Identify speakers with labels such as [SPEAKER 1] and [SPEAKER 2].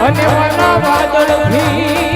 [SPEAKER 1] અને વાદળ ભી